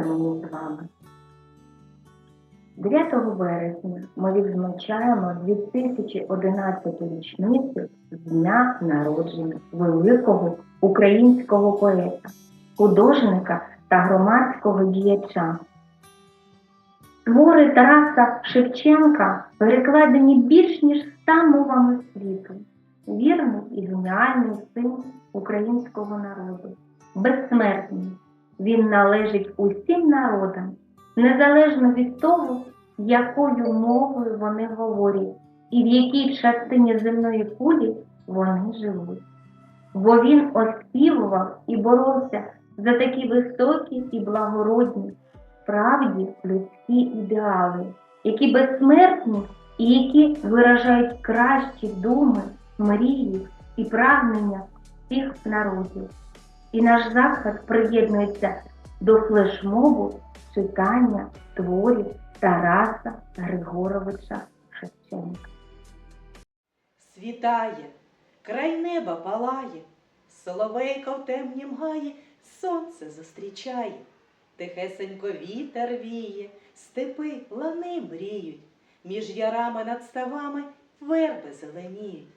мені з вами. 9 вересня ми відзначаємо 2011 річницю з дня народження великого українського поета, художника та громадського діяча. Твори Тараса Шевченка перекладені більш ніж ста мовами світу. Вірний і геніальний син українського народу, безсмертний. Він належить усім народам, незалежно від того, якою мовою вони говорять і в якій частині земної кулі вони живуть. Бо він оспівував і боровся за такі високі і благородні, справді людські ідеали, які безсмертні і які виражають кращі думи, мрії і прагнення всіх народів. І наш заклад приєднується до флешмобу читання творів Тараса Григоровича Шевченка. Світає, край неба палає, соловейка в темні мгає, сонце зустрічає, тихесенько вітер віє, степи лани мріють, між ярами над ставами верби зеленіють.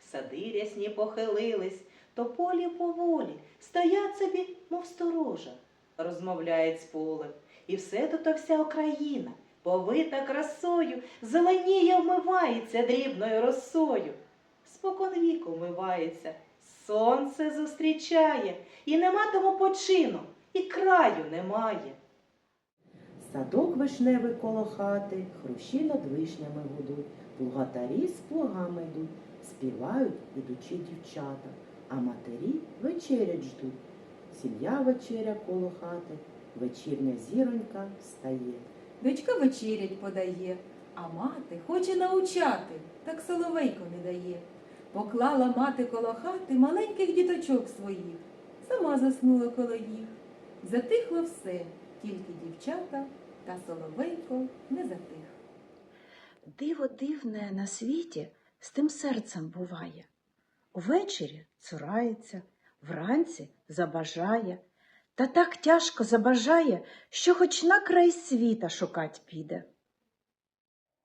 Сади рясні похилились, тополі поволі, стоять собі, мов сторожа, розмовляють з полем. І все тут вся Україна, повита красою, зеленіє вмивається дрібною росою. Спокон віку вмивається, сонце зустрічає, і нема тому почину, і краю немає. Садок вишневий коло хати, хрущі над вишнями гудуть, плугатарі з плугами йдуть, співають ідучі дівчата, а матері вечерять ждуть. Сім'я вечеря коло хати, вечірня зіронька встає. Дочка вечерять подає, а мати хоче научати, так соловейко не дає. Поклала мати коло хати маленьких діточок своїх, сама заснула коло їх. Затихло все, тільки дівчата та соловейко не затих. Диво дивне на світі з тим серцем буває. Увечері цурається, вранці забажає, та так тяжко забажає, що хоч на край світа шукать піде.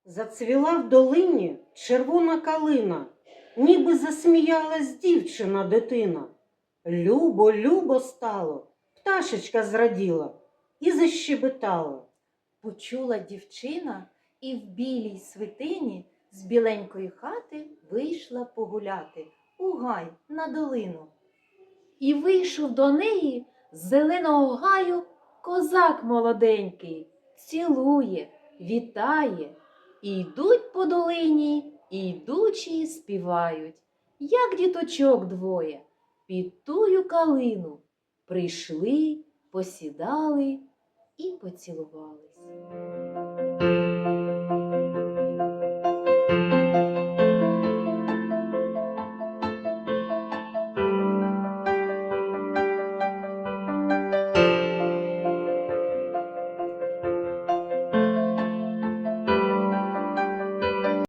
Зацвіла в долині червона калина, ніби засміялась дівчина дитина. Любо, любо стало, пташечка зраділа і защебетала. Почула дівчина і в білій свитині з біленької хати вийшла погуляти у гай на долину. І вийшов до неї з зеленого гаю козак молоденький, цілує, вітає. І йдуть по долині, і йдучі співають, як діточок двоє, під тую калину прийшли, посідали і поцілувались.